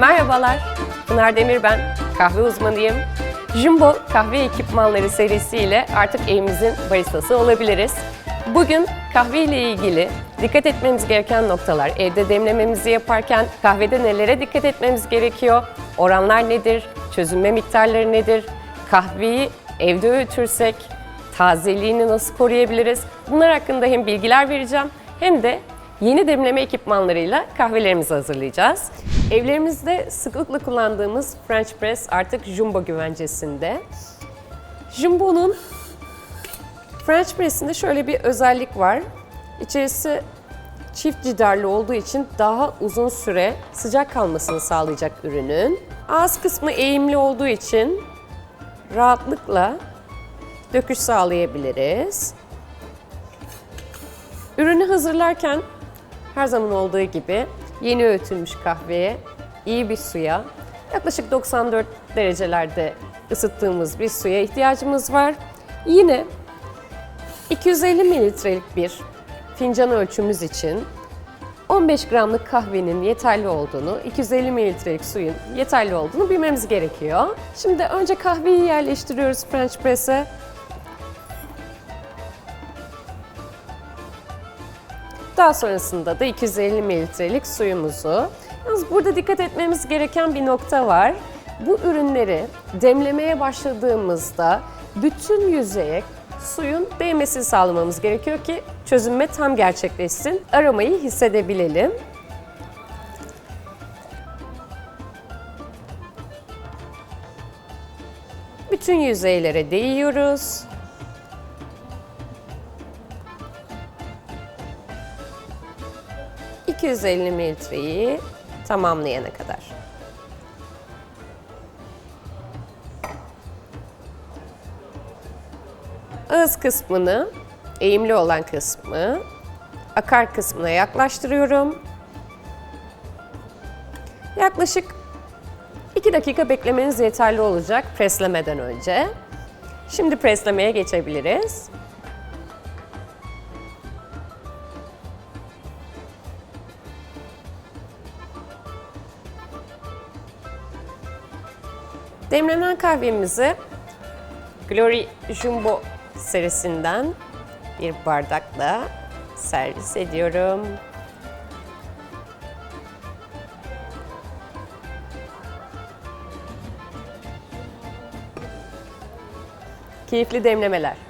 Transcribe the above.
Merhabalar, Pınar Demir ben, kahve uzmanıyım. Jumbo kahve ekipmanları serisiyle artık evimizin baristası olabiliriz. Bugün kahve ile ilgili dikkat etmemiz gereken noktalar, evde demlememizi yaparken kahvede nelere dikkat etmemiz gerekiyor, oranlar nedir, çözünme miktarları nedir, kahveyi evde öğütürsek tazeliğini nasıl koruyabiliriz? Bunlar hakkında hem bilgiler vereceğim hem de yeni demleme ekipmanlarıyla kahvelerimizi hazırlayacağız. Evlerimizde sıklıkla kullandığımız French Press artık Jumbo güvencesinde. Jumbo'nun French Press'inde şöyle bir özellik var. İçerisi çift cidarlı olduğu için daha uzun süre sıcak kalmasını sağlayacak ürünün. Ağız kısmı eğimli olduğu için rahatlıkla döküş sağlayabiliriz. Ürünü hazırlarken her zaman olduğu gibi yeni öğütülmüş kahveye, iyi bir suya, yaklaşık 94 derecelerde ısıttığımız bir suya ihtiyacımız var. Yine 250 mililitrelik bir fincan ölçümüz için 15 gramlık kahvenin yeterli olduğunu, 250 mililitrelik suyun yeterli olduğunu bilmemiz gerekiyor. Şimdi önce kahveyi yerleştiriyoruz French press'e. Daha sonrasında da 250 mililitrelik suyumuzu. Yalnız burada dikkat etmemiz gereken bir nokta var. Bu ürünleri demlemeye başladığımızda bütün yüzeye suyun değmesini sağlamamız gerekiyor ki çözünme tam gerçekleşsin. Aromayı hissedebilelim. Bütün yüzeylere değiyoruz. ...250 mililitreyi tamamlayana kadar. Ağız kısmını, eğimli olan kısmı akar kısmına yaklaştırıyorum. Yaklaşık 2 dakika beklemeniz yeterli olacak preslemeden önce. Şimdi preslemeye geçebiliriz. Demlenen kahvemizi Glory Jumbo serisinden bir bardakla servis ediyorum. Keyifli demlemeler.